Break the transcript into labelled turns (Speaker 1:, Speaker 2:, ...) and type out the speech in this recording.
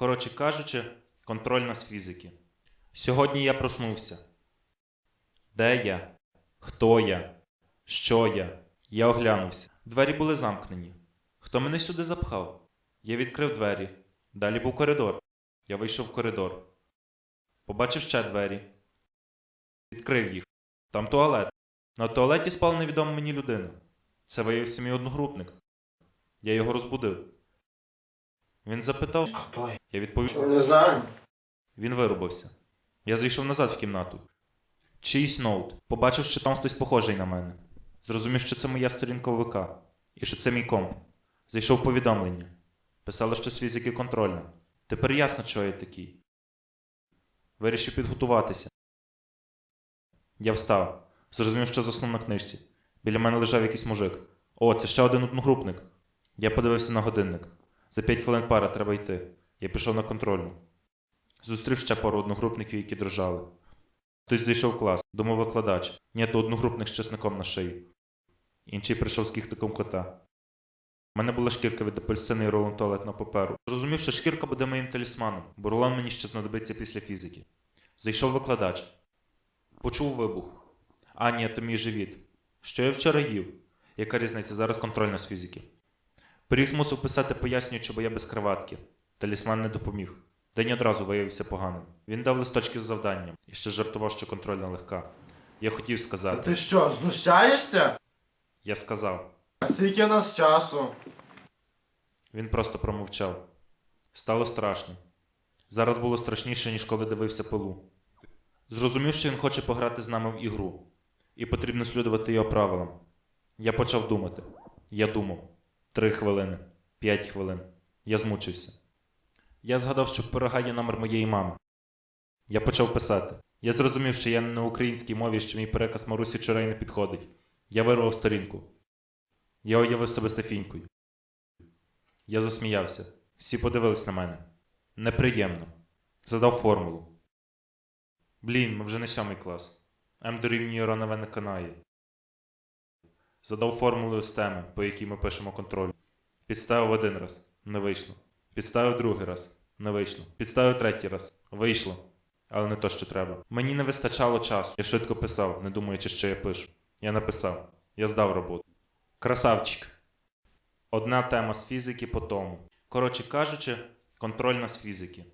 Speaker 1: Коротше кажучи, контрольна з фізики. Сьогодні я проснувся. Де я? Хто я? Що я? Я оглянувся. Двері були замкнені. Хто мене сюди запхав? Я відкрив двері. Далі був коридор. Я вийшов в коридор. Побачив ще двері. Відкрив їх. Там туалет. На туалеті спала невідома мені людина. Це виявився мій одногрупник. Я його розбудив. Він запитав,
Speaker 2: Хто я?
Speaker 1: я відповів.
Speaker 3: Не знаю.
Speaker 1: Він вирубався. Я зайшов назад в кімнату. Чийсь ноут. Побачив, що там хтось похожий на мене. Зрозумів, що це моя сторінка ВК. І що це мій комп. Зайшов повідомлення. Писало, що з фізики контрольна. Тепер ясно, чого я такий. Вирішив підготуватися. Я встав. Зрозумів, що заснув на книжці. Біля мене лежав якийсь мужик. О, це ще один одногрупник. Я подивився на годинник. За п'ять хвилин пара треба йти. Я пішов на контрольну. Зустрів ще пару одногрупників, які дрожали. Хтось зайшов в клас, думав викладач. Ні, то одногрупник з чесником на шиї. Інший прийшов з кіхтиком кота. У мене була шкірка від апельсини і рулон туалетного паперу. Зрозумів, що шкірка буде моїм талісманом, бо рулон мені ще знадобиться після фізики. Зайшов викладач. Почув вибух. А, ні, то мій живіт. Що я вчора їв? Яка різниця? Зараз контрольна з фізики. Пиріг змусив писати пояснюючи, бо я без краватки. Талісман не допоміг. День одразу виявився поганим. Він дав листочки з завданням і ще жартував, що контрольна легка. Я хотів
Speaker 3: Та
Speaker 1: сказати.
Speaker 3: ти що, знущаєшся?
Speaker 1: Я сказав.
Speaker 3: А скільки нас часу?
Speaker 1: Він просто промовчав. Стало страшно. Зараз було страшніше, ніж коли дивився пилу. Зрозумів, що він хоче пограти з нами в ігру, і потрібно слідувати його правилам. Я почав думати. Я думав. Три хвилини, п'ять хвилин. Я змучився. Я згадав, що пирога є номер моєї мами. Я почав писати. Я зрозумів, що я не на українській мові, що мій переказ Марусі Чорей не підходить. Я вирвав сторінку. Я уявив себе Стефінькою. Я засміявся. Всі подивились на мене. Неприємно. Задав формулу. Блін, ми вже не сьомий клас. М дорівнює Ро на В не канає. Задав формулу з теми, по якій ми пишемо контроль. Підставив один раз. Не вийшло. Підставив другий раз. Не вийшло. Підставив третій раз. Вийшло. Але не то, що треба. Мені не вистачало часу. Я швидко писав, не думаючи, що я пишу. Я написав. Я здав роботу. Красавчик. Одна тема з фізики по тому. Коротше кажучи, контрольна з фізики.